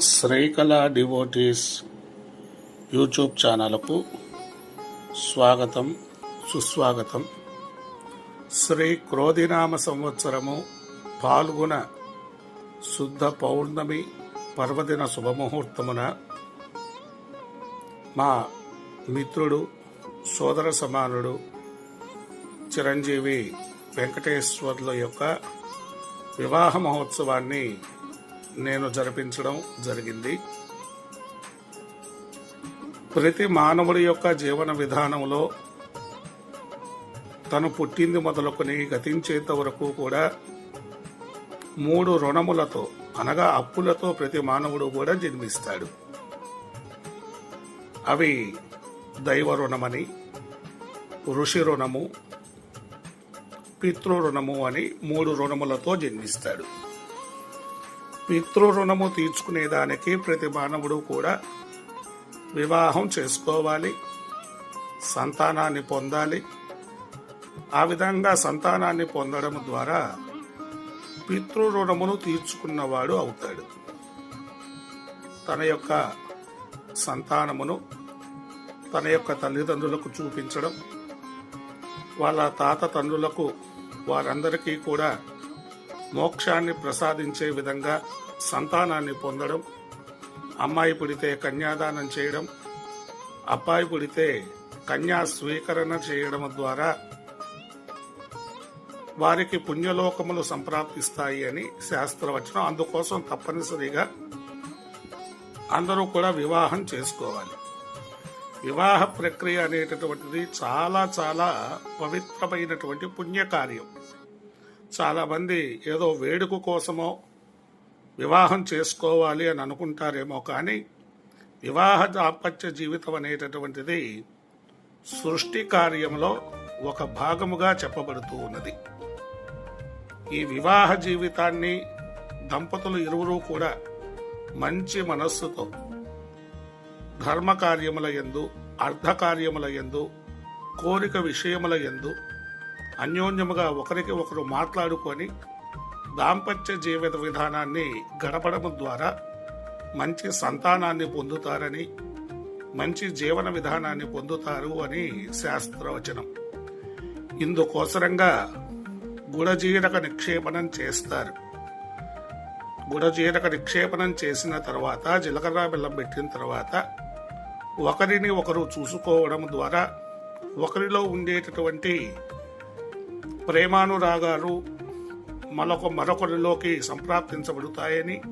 Srikala devotees YouTube ఛానల్కు స్వాగతం సుస్వాగతం. శ్రీ క్రోధినామ సంవత్సరము పాల్గొన శుద్ధ పౌర్ణమి పర్వదిన శుభముహూర్తమున మా మిత్రుడు సోదర సమానుడు చిరంజీవి వెంకటేశ్వర్ల యొక్క వివాహ మహోత్సవాన్ని నేను జరిపించడం జరిగింది. ప్రతి మానవుడి యొక్క జీవన విధానంలో తను పుట్టింది మొదలుకొని గతించేంత వరకు కూడా మూడు రుణములతో అనగా అప్పులతో ప్రతి మానవుడు కూడా జన్మిస్తాడు. అవి దైవ రుణమని ఋషి రుణము పితృ రుణము అని మూడు రుణములతో జన్మిస్తాడు. పితృ రుణము తీర్చుకునేదానికి ప్రతి మానవుడు కూడా వివాహం చేసుకోవాలి. సంతానాన్ని పొందాలి. ఆ విధంగా సంతానాన్ని పొందడం ద్వారా పితృ రుణమును తీర్చుకున్నవాడు అవుతాడు. తన యొక్క సంతానమును తన యొక్క తల్లిదండ్రులకు చూపించడం వాళ్ళ తాత తండ్రులకు వారందరికీ కూడా మోక్షాన్ని ప్రసాదించే విధంగా సంతానాన్ని పొందడం అమ్మాయి పుడితే కన్యాదానం చేయడం అబ్బాయి పుడితే కన్యా స్వీకరణ చేయడం ద్వారా వారికి పుణ్యలోకములు సంప్రాప్తిస్తాయి అని శాస్త్రవచనం. అందుకోసం తప్పనిసరిగా అందరూ కూడా వివాహం చేసుకోవాలి. వివాహ ప్రక్రియ అనేటటువంటిది చాలా చాలా పవిత్రమైనటువంటి పుణ్యకార్యం. చాలామంది ఏదో వేడుక కోసమో వివాహం చేసుకోవాలి అని అనుకుంటారేమో కానీ వివాహ దాంపత్య జీవితం అనేటటువంటిది సృష్టి కార్యంలో ఒక భాగముగా చెప్పబడుతూ ఉన్నది. ఈ వివాహ జీవితాన్ని దంపతులు ఇరువురు కూడా మంచి మనస్సుతో ధర్మ కార్యముల ఎందు అర్ధకార్యముల ఎందు కోరిక విషయముల ఎందు అన్యోన్యముగా ఒకరికి ఒకరు మాట్లాడుకొని దాంపత్య జీవిత విధానాన్ని గడపడం ద్వారా మంచి సంతానాన్ని పొందుతారని మంచి జీవన విధానాన్ని పొందుతారు అని శాస్త్రవచనం. ఇందుకోసరంగా గుడజీరక నిక్షేపణం చేస్తారు. గుడజీరక నిక్షేపణం చేసిన తర్వాత జీలకర్ర బెల్లం పెట్టిన తర్వాత ఒకరిని ఒకరు చూసుకోవడం ద్వారా ఒకరిలో ఉండేటటువంటి ప్రేమానురాగాలు మరొక మరొకరిలోకి సంప్రాప్తించబడతాయని.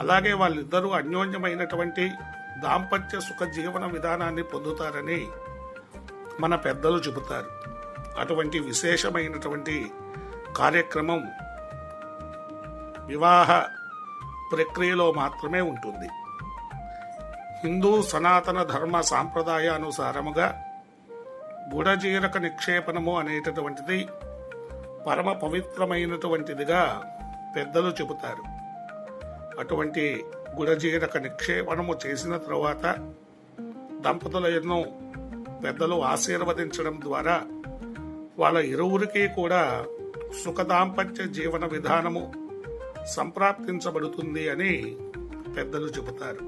అలాగే వాళ్ళిద్దరూ అన్యోన్యమైనటువంటి దాంపత్య సుఖ జీవన విధానాన్ని పొందుతారని మన పెద్దలు చెబుతారు. అటువంటి విశేషమైనటువంటి కార్యక్రమం వివాహ ప్రక్రియలో మాత్రమే ఉంటుంది. హిందూ సనాతన ధర్మ సాంప్రదాయానుసారముగా గుడజీరక నిక్షేపణము అనేటటువంటిది పరమ పవిత్రమైనటువంటిదిగా పెద్దలు చెబుతారు. అటువంటి గుడజీరక నిక్షేపణము చేసిన తరువాత దంపతుల ఎన్నో పెద్దలు ఆశీర్వదించడం ద్వారా వాళ్ళ ఇరువురికి కూడా సుఖదాంపత్య జీవన విధానము సంప్రాప్తించబడుతుంది అని పెద్దలు చెబుతారు.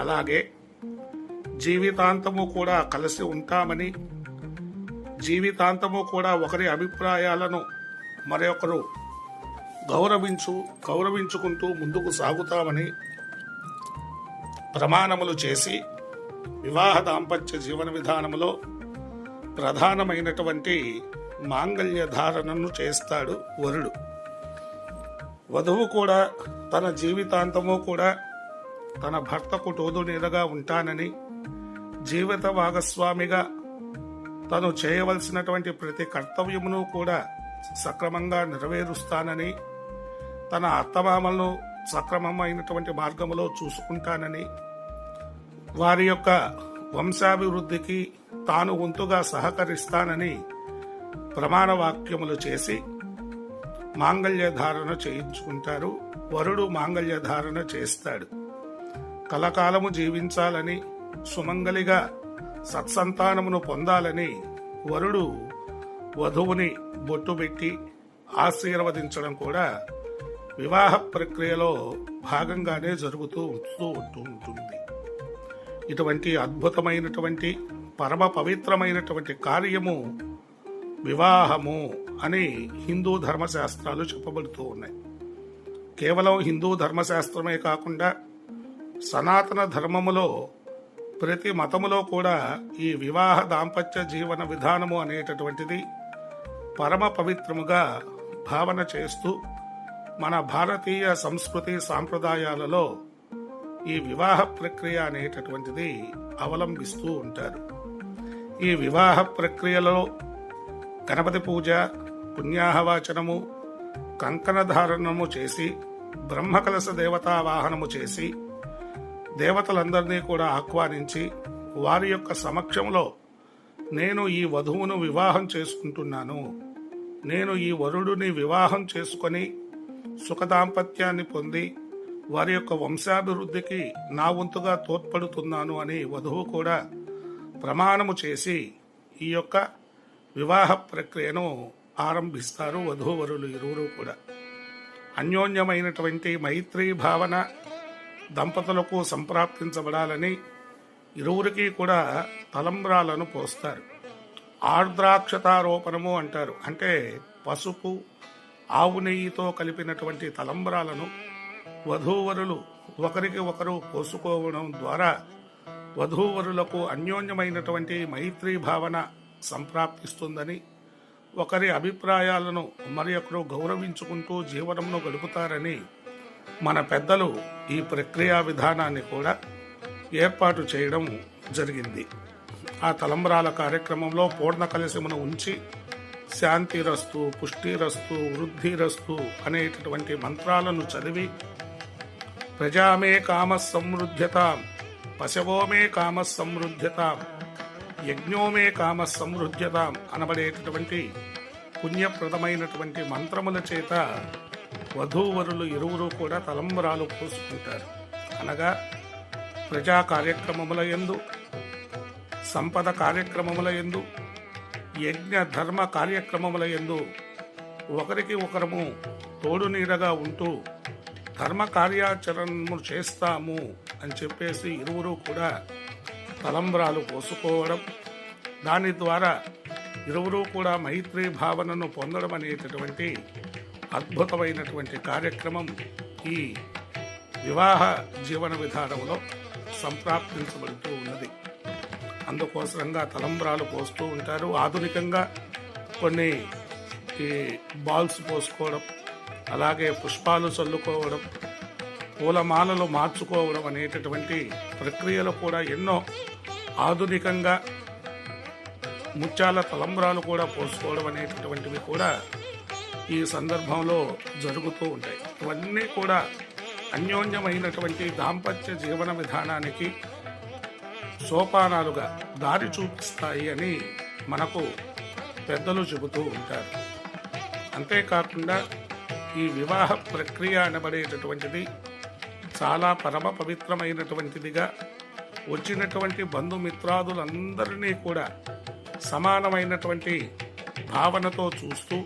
అలాగే జీవితాంతము కూడా కలిసి ఉంటామని జీవితాంతము కూడా ఒకరి అభిప్రాయాలను మరొకరు గౌరవించు గౌరవించుకుంటూ ముందుకు సాగుతామని ప్రమాణములు చేసి వివాహ దాంపత్య జీవన విధానంలో ప్రధానమైనటువంటి మాంగళ్య ధారణను చేస్తాడు వరుడు. వధువు కూడా తన జీవితాంతము కూడా తన భర్తకు టోదు నీడగా ఉంటానని జీవిత భాగస్వామిగా తను చేయవలసినటువంటి ప్రతి కర్తవ్యమును కూడా సక్రమంగా నెరవేరుస్తానని తన అత్తమామలను సక్రమమైనటువంటి మార్గములో చూసుకుంటానని వారి యొక్క వంశాభివృద్ధికి తాను వంతుగా సహకరిస్తానని ప్రమాణ వాక్యములు చేసి మాంగళ్య ధారణ చేయించుకుంటారు. వరుడు మాంగళ్య ధారణ చేస్తాడు. కలకాలము జీవించాలని సుమంగలిగా సత్సంతానమును పొందాలని వరుడు వధువుని బొట్టుబెట్టి ఆశీర్వదించడం కూడా వివాహ ప్రక్రియలో భాగంగానే జరుగుతూ ఉంటూ ఉంటూ ఉంటుంది. ఇటువంటి అద్భుతమైనటువంటి పరమ పవిత్రమైనటువంటి కార్యము వివాహము అని హిందూ ధర్మశాస్త్రాలు చెప్పబడుతూ ఉన్నాయి. కేవలం హిందూ ధర్మశాస్త్రమే కాకుండా సనాతన ధర్మములో ప్రతి మతములో కూడా ఈ వివాహ దాంపత్య జీవన విధానము అనేటటువంటిది పరమ పవిత్రముగా భావన చేస్తూ మన భారతీయ సంస్కృతి సాంప్రదాయాలలో ఈ వివాహ ప్రక్రియ అనేటటువంటిది అవలంబిస్తూ ఉంటారు. ఈ వివాహ ప్రక్రియలో గణపతి పూజ పుణ్యాహవాచనము కంకణధారణము చేసి బ్రహ్మకలశ దేవతా వాహనము చేసి దేవతలందరినీ కూడా ఆహ్వానించి వారి యొక్క సమక్షంలో నేను ఈ వధువును వివాహం చేసుకుంటున్నాను. నేను ఈ వరుడుని వివాహం చేసుకొని సుఖదాంపత్యాన్ని పొంది వారి యొక్క వంశాభివృద్ధికి నా వంతుగా తోడ్పడుతున్నాను అని వధువు కూడా ప్రమాణము చేసి ఈ యొక్క వివాహ ప్రక్రియను ఆరంభిస్తారు వధూవరులు ఇరువురు కూడా. అన్యోన్యమైనటువంటి మైత్రీ భావన దంపతులకు సంప్రాప్తించబడాలని ఇరువురికి కూడా తలంబ్రాలను పోస్తారు. ఆర్ద్రాక్షతారోపణము అంటారు. అంటే పసుపు ఆవు నెయ్యితో కలిపినటువంటి తలంబ్రాలను వధూవరులు ఒకరికి ఒకరు పోసుకోవడం ద్వారా వధూవరులకు అన్యోన్యమైనటువంటి మైత్రీ భావన సంప్రాప్తిస్తుందని ఒకరి అభిప్రాయాలను మరి ఒకరు గౌరవించుకుంటూ జీవనంలో గడుపుతారని మన పెద్దలు ఈ ప్రక్రియా విధానాన్ని కూడా ఏర్పాటు చేయడం జరిగింది. ఆ తలంబరాల కార్యక్రమంలో పూర్ణ కలశమును ఉంచి శాంతిరస్తు పుష్టిరస్తు వృద్ధిరస్తు అనేటటువంటి మంత్రాలను చదివి ప్రజామే కామ సమృద్ధ్యత పశవోమే కామ సమృద్ధ్యత యజ్ఞోమే కామ సమృద్ధ్యత అనబడేటటువంటి పుణ్యప్రదమైనటువంటి మంత్రముల చేత వధూవరులు ఇరువురు కూడా తలంబరాలు పోసుకుంటారు. అనగా ప్రజా కార్యక్రమముల యందు సంపద కార్యక్రమముల యందు యజ్ఞ ధర్మ కార్యక్రమముల యందు ఒకరికి ఒకరము తోడునీడగా ఉంటూ ధర్మ కార్యాచరణము చేస్తాము అని చెప్పేసి ఇరువురు కూడా తలంబ్రాలు పోసుకోవడం దాని ద్వారా ఇరువురు కూడా మైత్రి భావనను పొందడం అనేటటువంటి అద్భుతమైనటువంటి కార్యక్రమం ఈ వివాహ జీవన విధానంలో సంప్రాప్తించబడుతూ ఉన్నది. అందుకోసంగా తలంబ్రాలు పోస్తూ ఉంటారు. ఆధునికంగా కొన్ని ఈ బాల్స్ పోసుకోవడం అలాగే పుష్పాలు చల్లుకోవడం పూలమాలలు మార్చుకోవడం అనేటటువంటి ప్రక్రియలు కూడా ఎన్నో ఆధునికంగా ముత్యాల తలంబ్రాలు కూడా పోసుకోవడం అనేటటువంటివి కూడా ఈ సందర్భంలో జరుగుతూ ఉంటాయి. ఇవన్నీ కూడా అన్యోన్యమైనటువంటి దాంపత్య జీవన విధానానికి సోపానాలుగా దారి చూపిస్తాయి అని మనకు పెద్దలు చెబుతూ ఉంటారు. అంతేకాకుండా ఈ వివాహ ప్రక్రియ అనబడేటటువంటిది చాలా పరమ పవిత్రమైనటువంటిదిగా వచ్చినటువంటి బంధుమిత్రాదులందరినీ కూడా సమానమైనటువంటి భావనతో చూస్తూ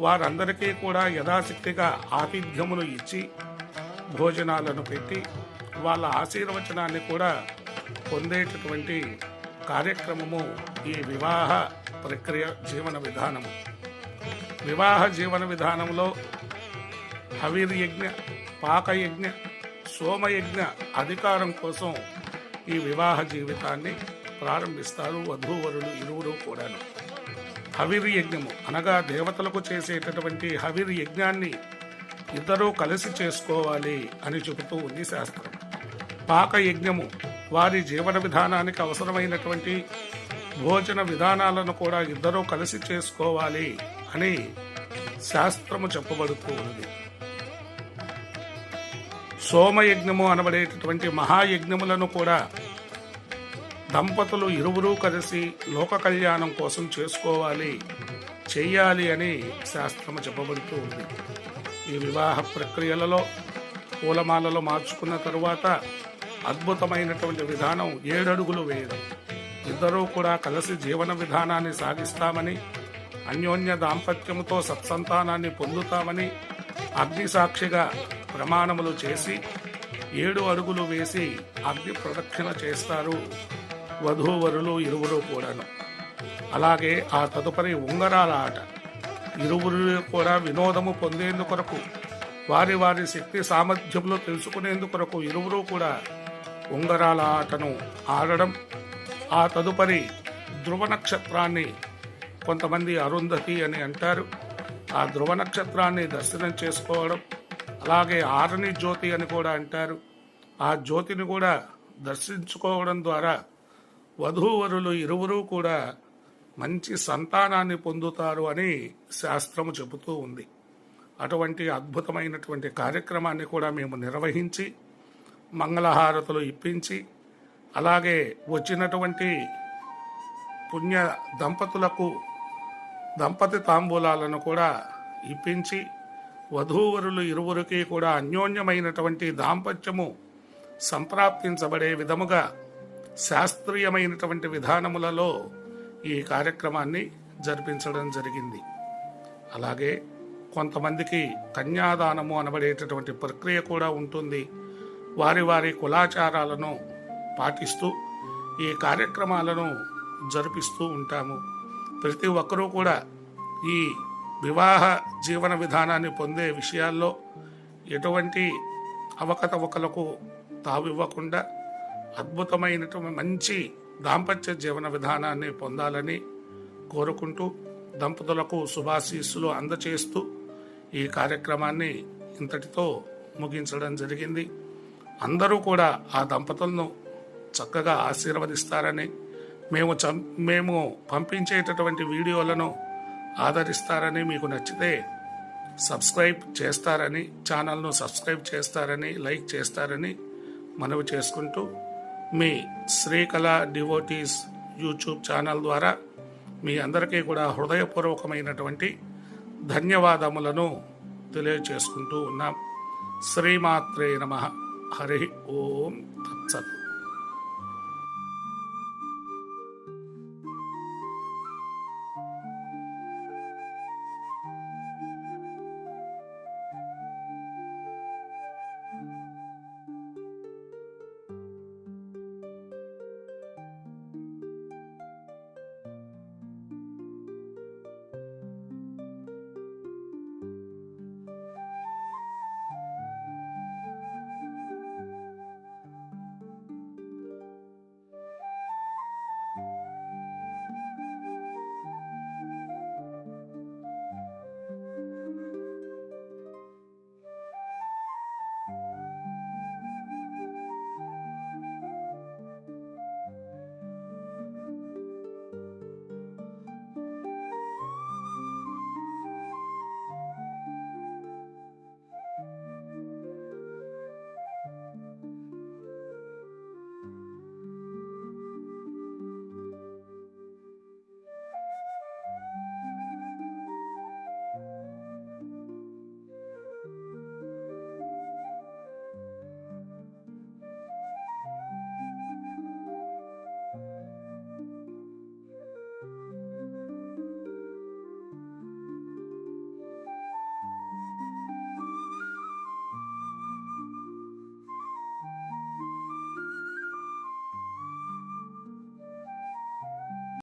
వారందరికీ కూడా యథాశక్తిగా ఆతిథ్యములు ఇచ్చి భోజనాలను పెట్టి వాళ్ళ ఆశీర్వచనాన్ని కూడా పొందేటటువంటి కార్యక్రమము ఈ వివాహ ప్రక్రియ జీవన విధానము. వివాహ జీవన విధానంలో హవిర్యజ్ఞ పాకయజ్ఞ సోమయజ్ఞ అధికారం కోసం ఈ వివాహ జీవితాన్ని ప్రారంభిస్తారు వధూవరులు ఇరువురు కూడాను. హవిర్ యజ్ఞము. అనగా దేవతలకు చేసేటటువంటి హవిర్ యజ్ఞాన్ని ఇద్దరూ కలిసి చేసుకోవాలి అని చెబుతూ ఉంది శాస్త్రం. పాక యజ్ఞము వారి జీవన విధానానికి అవసరమైనటువంటి భోజన విధానాలను కూడా ఇద్దరూ కలిసి చేసుకోవాలి అని శాస్త్రము చెప్పబడుతూ ఉంది. సోమయజ్ఞము అనబడేటటువంటి మహాయజ్ఞములను కూడా దంపతులు ఇరువురూ కలిసి లోక కళ్యాణం కోసం చేసుకోవాలి చెయ్యాలి అని శాస్త్రము చెప్పబడుతూ ఉంది. ఈ వివాహ ప్రక్రియలలో పూలమాలలో మార్చుకున్న తరువాత అద్భుతమైనటువంటి విధానం ఏడడుగులు వేయడం. ఇద్దరూ కూడా కలిసి జీవన విధానాన్ని సాగిస్తామని అన్యోన్య దాంపత్యముతో సత్సంతానాన్ని పొందుతామని అగ్ని సాక్షిగా ప్రమాణములు చేసి ఏడు అడుగులు వేసి అగ్ని ప్రదక్షిణ చేస్తారు. వధూవరులు ఇరువురు కూడాను. అలాగే ఆ తదుపరి ఉంగరాల ఆట. ఇరువురు కూడా వినోదము పొందేందుకొరకు వారి వారి శక్తి సామర్థ్యములు తెలుసుకునేందుకొరకు ఇరువురు కూడా ఉంగరాల ఆటను ఆడడం ఆ తదుపరి ధ్రువ నక్షత్రాన్ని కొంతమంది అరుంధతి అని అంటారు. ఆ ధ్రువ నక్షత్రాన్ని దర్శనం చేసుకోవడం అలాగే ఆరని జ్యోతి అని కూడా అంటారు. ఆ జ్యోతిని కూడా దర్శించుకోవడం ద్వారా వధూవరులు ఇరువురూ కూడా మంచి సంతానాన్ని పొందుతారు అని శాస్త్రము చెబుతూ ఉంది. అటువంటి అద్భుతమైనటువంటి కార్యక్రమాన్ని కూడా మేము నిర్వహించి మంగళహారతులు ఇప్పించి అలాగే వచ్చినటువంటి పుణ్య దంపతులకు దంపతి తాంబూలాలను కూడా ఇప్పించి వధూవరులు ఇరువురికి కూడా అన్యోన్యమైనటువంటి దాంపత్యము సంప్రాప్తించబడే విధముగా శాస్త్రీయమైనటువంటి విధానములలో ఈ కార్యక్రమాన్ని జరిపించడం జరిగింది. అలాగే కొంతమందికి కన్యాదానము అనబడేటటువంటి ప్రక్రియ కూడా ఉంటుంది. వారి వారి కులాచారాలను పాటిస్తూ ఈ కార్యక్రమాలను జరిపిస్తూ ఉంటాము. ప్రతి ఒక్కరూ కూడా ఈ వివాహ జీవన విధానాన్ని పొందే విషయాల్లో ఎటువంటి అవకతవకలకు తావివ్వకుండా అద్భుతమైనటువంటి మంచి దాంపత్య జీవన విధానాన్ని పొందాలని కోరుకుంటూ దంపతులకు శుభాశీస్సులు అందచేస్తూ ఈ కార్యక్రమాన్ని ఇంతటితో ముగించడం జరిగింది. అందరూ కూడా ఆ దంపతులను చక్కగా ఆశీర్వదిస్తారని మేము చం మేము పంపించేటటువంటి వీడియోలను ఆదరిస్తారని మీకు నచ్చితే సబ్స్క్రైబ్ చేస్తారని ఛానల్ను సబ్స్క్రైబ్ చేస్తారని లైక్ చేస్తారని మనవి చేసుకుంటూ మీ శ్రీకళ డివోటీస్ యూట్యూబ్ ఛానల్ ద్వారా మీ అందరికీ కూడా హృదయపూర్వకమైనటువంటి ధన్యవాదములను తెలియచేసుకుంటూ ఉన్నాం. శ్రీమాత్రే నమ. హరి ఓం తత్సత్.